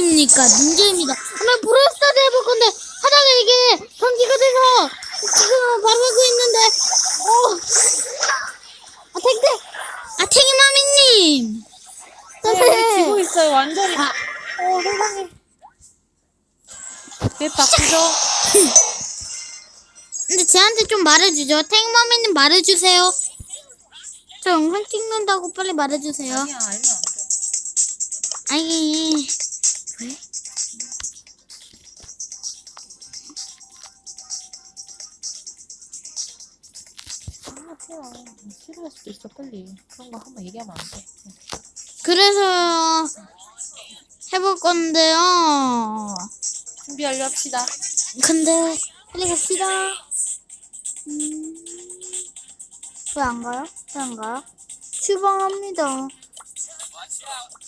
무엇입니까? 문제입니다. 오늘 브레스타드 해볼 건데 하다가 이게 전기가 돼서 지금 바로 하고 있는데 어. 아 탱탱 아 탱이마미님 네, 지고 있어요. 완전히. 어, 세상에. 내 바쁘죠? 근데 쟤한테 좀 말해주죠. 탱이마미님 말해주세요. 저 영상 찍는다고 빨리 말해주세요. 아니야, 알면 안 돼. 아니 왜? 아, 태야. 싫어할 수도 있어, 빨리. 그런 거 한번 얘기하면 안 돼. 그래서 해볼 건데요. 준비 완료 합시다. 근데 빨리 갑시다. 음, 왜 안 가요? 왜 안 가요? 출발합니다.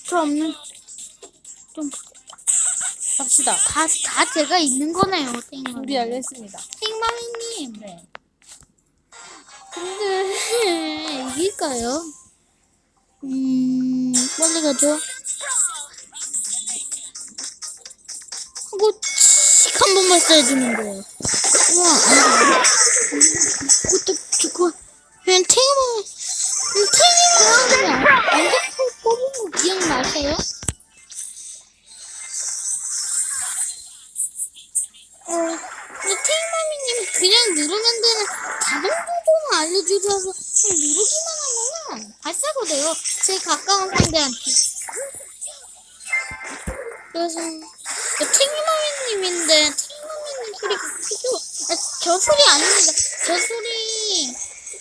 저 없는 갑시다. 다, 다 제가 있는 거네요, 탱마미. 준비 완료했습니다. 탱마미님. 네. 근데 이길까요? 음, 빨리 가죠. 하고 칙한 번만 써주는 거예요. 우와, 아니야. 그것도 죽고 그냥 탱이 그냥 누르기만 하면은 발사가 돼요. 제일 가까운 상대한테. 그래서 탱마미님인데 탱마미님 소리가 크죠? 아, 저 소리 아닙니다. 저 소리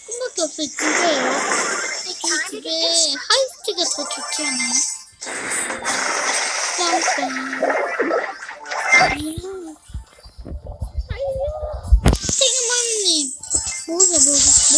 조금밖에 없어요. 진짜예요. 저희 집에 하이스트가 더 좋지 않아요? 빵빵. 음. 탱마미님 먹으세요 먹으세요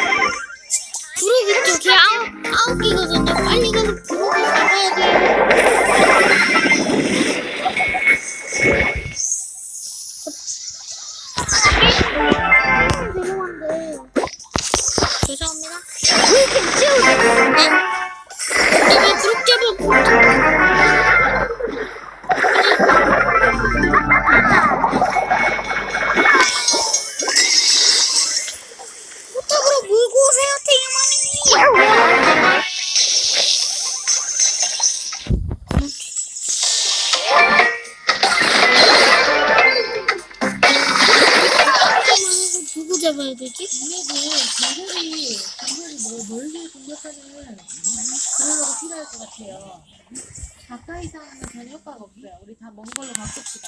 부르기 쪽에 아홉, 아홉 개거든요. 빨리 가서 부르기 잡아야 돼요 누구 잡아야 되지? 이맵은 전설이, 전설이 뭐, 멀리 공격하는 그러려고 필요할 것 같아요. 가까이서 하면 전혀 효과가 없어요. 우리 다 먼 걸로 바꿉시다.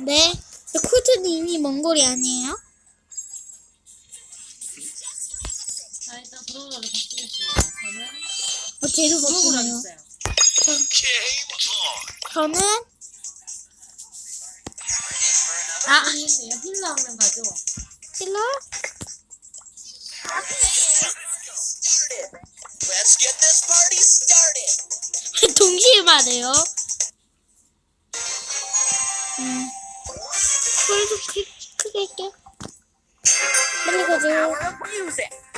네. 콜트는 이미 먼 거리 아니에요? 재료 바꾸네요. 하겠어요. 저는 아, 힐러네요. 힐러 한명 가죠. 힐러? 동시에 말해요. 음. 크, 크게 할게요. 빨리.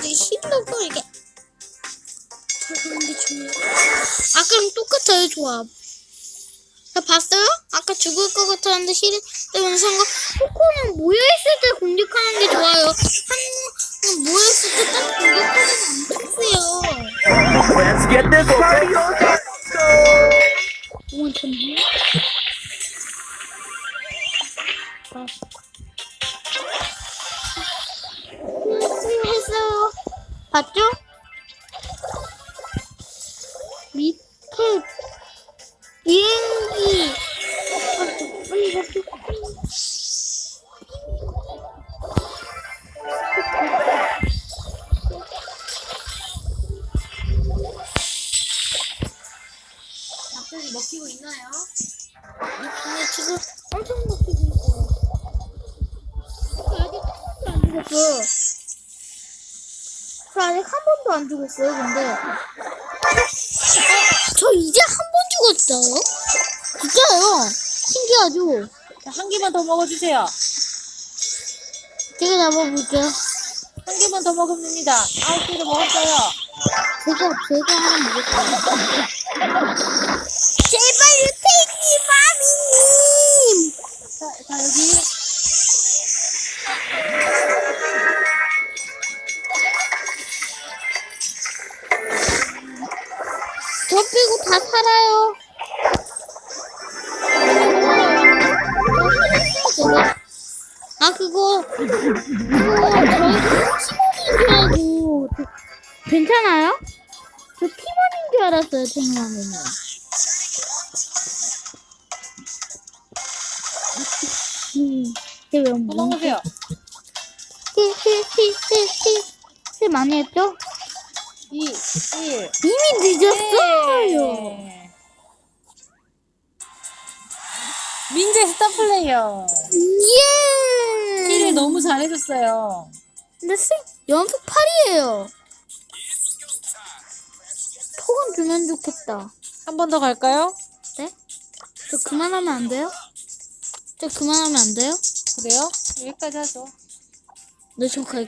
이게 힐러가 이게 아까랑 똑같아요, 조합. 자, 봤어요? 아까 죽을 것 같았는데 힐 때문에 상관. 코코는 모여있을 때 공격하는 게 좋아요. 한, 모여있을 때 딱 공격하는 party started. 오, 좋네. 했어요. 봤죠? 갑자기 먹히고 있나요? 근데 지금 엄청 먹히고 있어요. 아직 한 번도 안 죽었어. 저 아직 한 번도 안 죽었어요, 근데. 어? 저 이제 한 번 죽었어요? 진짜요? 신기하죠? 자, 한 개만 더 먹어주세요. 제가 잡아볼게요. 한 개만 더 먹으면 됩니다. 아홉 개도 먹었어요. 제가, 제가 하나 먹었어요. 제발 유태님, 마미님! 자, 자 여기 아 그거 그거 저희 팀원인 줄 알고 괜찮아요? 저 팀원인 줄 알았어요 쟤왜 또 뭐? 먹으세요. 티티티티티 많이 했죠? 2, 1. 이미 늦었어요. 민재 스타 플레이어. 예. 1을 너무 잘해줬어요. 근데 스 연속 8이에요. 폭은 주면 좋겠다. 한 번 더 갈까요? 네? 저 그만하면 안 돼요? 저 그만하면 안 돼요? 그래요? 여기까지 하죠. 네, 저 갈.